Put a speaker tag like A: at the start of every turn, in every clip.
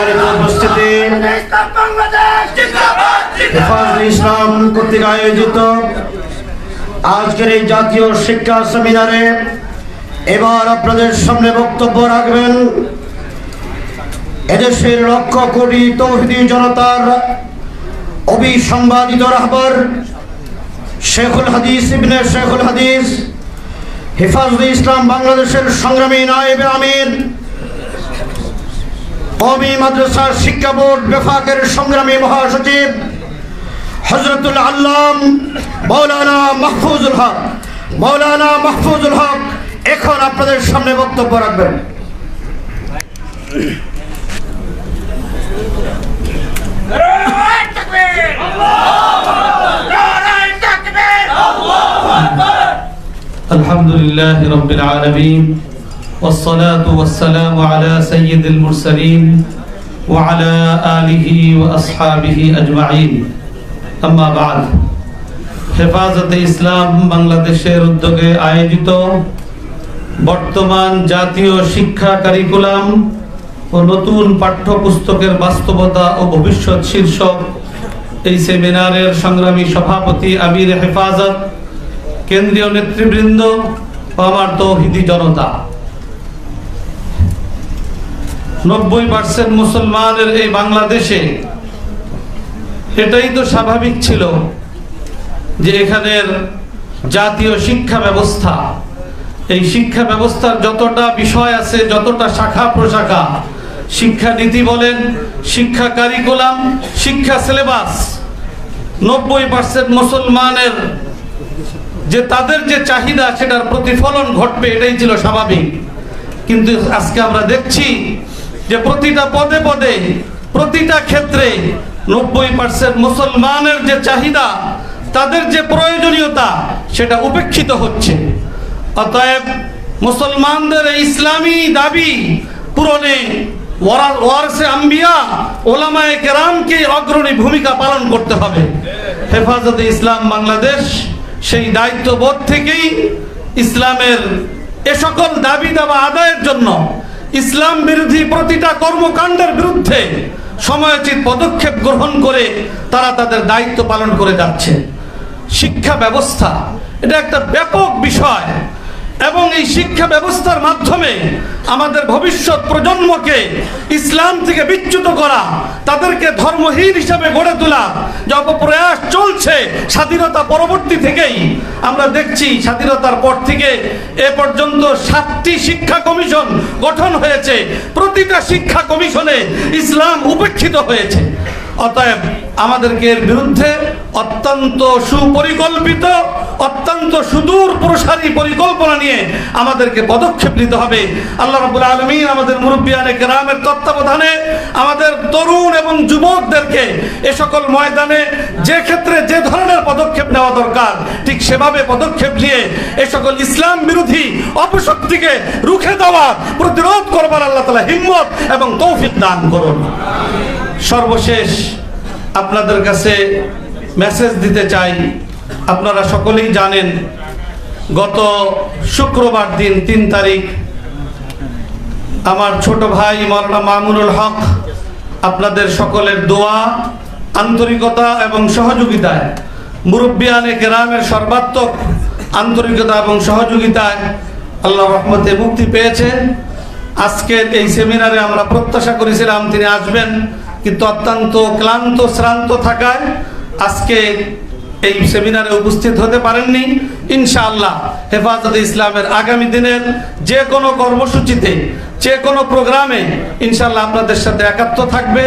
A: সম্মানিত উপস্থিতি। ইসলাম কর্তৃক আয়োজিত আজকের এই জাতীয় শিক্ষা সেমিনারে এবার আপনাদের সামনে বক্তব্য রাখবেন। এদেশের লক্ষ কোটি তৌহিদি জনতার অবিসংবাদিত রাহবার শেখুল হাদিস, ইবনে শেখুল হাদিস, হেফাজুল ইসলাম বাংলাদেশের সংগ্রামী নায়েবে আমির কওমি মাদ্রাসা শিক্ষা বোর্ড বেফাকের সংগ্রামী মহাসচিব হজরতুল আল্লাম মৌলানা মাহফুজুল হক মৌলানা মাহফুজুল হক এখন আপনাদের সামনে বক্তব্য রাখবেন
B: الحمد لله رب العالمين والصلاة والسلام على سيد المرسلين وعلى آله وأصحابه أجمعين أما بعد হেফাজতে ইসলাম বাংলাদেশের উদ্যোগে আয়োজিত বর্তমান জাতীয় শিক্ষা কারিকুলাম ও নতুন পাঠ্যপুস্তকের বাস্তবতা ও ভবিষ্যৎ শীর্ষক এই সেমিনারের সংগ্রামী সভাপতি আমির হেফাজত কেন্দ্রীয় নেতৃবৃন্দ ও আমার তৌহিদি জনতা নব্বই পার্সেন্ট মুসলমানের এই বাংলাদেশে, এটাই তো স্বাভাবিক ছিল যে এখানের জাতীয় শিক্ষা ব্যবস্থা। এই শিক্ষা ব্যবস্থার যতটা বিষয় আছে, যতটা শাখা প্রশাখা, শিক্ষা নীতি বলেন, শিক্ষা কারিকুলাম শিক্ষা সিলেবাস নব্বই পার্সেন্ট মুসলমানের যে তাদের যে চাহিদা, সেটার প্রতিফলন ঘটবে, এটাই ছিল স্বাভাবিক। কিন্তু আজকে আমরা দেখছি যে প্রতিটা পদে পদে, প্রতিটা ক্ষেত্রে নব্বই পার্সেন্ট মুসলমানের যে চাহিদা, তাদের যে প্রয়োজনীয়তা, সেটা উপেক্ষিত হচ্ছে। অতএব মুসলমানদের ইসলামী দাবি পূরণে ওয়ারা- ওয়ারসে আম্বিয়া, ওলামায়ে কেরামকে অগ্রণী ভূমিকা পালন করতে হবে। হেফাজতে ইসলাম বাংলাদেশ, সেই দায়িত্ববোধ থেকেই ইসলামের এ সকল দাবি দাবা আদায়ের জন্য ইসলাম বিরোধী প্রতিটা কর্মকাণ্ডের বিরুদ্ধে সময়োচিত পদক্ষেপ গ্রহণ করে তারা তাদের দায়িত্ব পালন করে যাচ্ছে। শিক্ষা ব্যবস্থা, এটা একটা ব্যাপক বিষয়। এবং এই শিক্ষা ব্যবস্থার মাধ্যমে আমাদের ভবিষ্যৎ প্রজন্মকে ইসলাম থেকে বিচ্যুত করা, তাদেরকে ধর্মহীন হিসাবে গড়ে তোলা যে অপপ্রয়াস চলছে স্বাধীনতা পরবর্তী থেকেই, আমরা দেখছি স্বাধীনতার পর থেকে এ পর্যন্ত সাতটি শিক্ষা কমিশন গঠন হয়েছে। প্রতিটা শিক্ষা কমিশনে ইসলাম উপেক্ষিত হয়েছে। অতএব আমাদেরকে এর বিরুদ্ধে অত্যন্ত সুপরিকল্পিত, অত্যন্ত সুদূর প্রসারী পরিকল্পনা নিয়ে আমাদেরকে পদক্ষেপ নিতে হবে। আল্লাহ রাব্বুল আলামিন আমাদের মুরব্বিয়ানে কেরামের তত্ত্বাবধানে আমাদের তরুণ এবং যুবকদেরকে এ সকল ময়দানে যে ক্ষেত্রে যে ধরনের পদক্ষেপ নেওয়া দরকার, ঠিক সেভাবে পদক্ষেপ নিয়ে এ সকল ইসলাম বিরোধী অপশক্তিকে রুখে দেওয়া প্রতিরোধ করবার আল্লাহ তালা হিম্মত এবং তৌফিক দান করুন। সর্বশেষ আপনাদের কাছে মেসেজ দিতে চাই। আপনারা সকলেই জানেন, গত শুক্রবার দিন তিন তারিখ, আমার ছোট ভাই মৌলানা মামুনুল হক আপনাদের সকলের দোয়া, আন্তরিকতা এবং সহযোগিতায়, মুরব্বিয়ানে গ্রামের সর্বাত্মক আন্তরিকতা এবং সহযোগিতায় আল্লাহ রহমতে মুক্তি পেয়েছেন। আজকের এই সেমিনারে আমরা প্রত্যাশা করেছিলাম তিনি আসবেন। কিন্তু অত্যন্ত ক্লান্ত, শ্রান্ত থাকায় আজকে এই সেমিনারে উপস্থিত হতে পারেননি। ইনশাআল্লাহ হেফাজতে ইসলামের আগামী দিনের যে কোনো কর্মসূচিতে যে কোনো প্রোগ্রামে ইনশাল্লাহ আপনাদের সাথে একাত্ম থাকবে,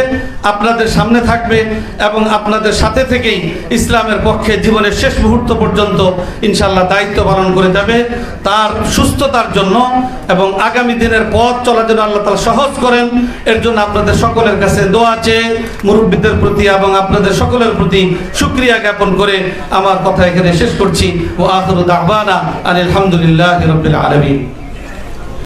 B: আপনাদের সামনে থাকবে এবং আপনাদের সাথে থেকেই ইসলামের পক্ষে জীবনের শেষ মুহূর্ত পর্যন্ত ইনশাল্লাহ দায়িত্ব পালন করে যাবে তার সুস্থতার জন্য এবং আগামী দিনের পথ চলার জন্য আল্লাহ তালা সহজ করেন। এর জন্য আপনাদের সকলের কাছে দোয়া চেয়ে মুরব্বীদের প্রতি এবং আপনাদের সকলের প্রতি সুক্রিয়া জ্ঞাপন করে আমার কথা এখানে শেষ করছি। ও আখরু দাহবানা আলহামদুলিল্লাহ রবিল আলমী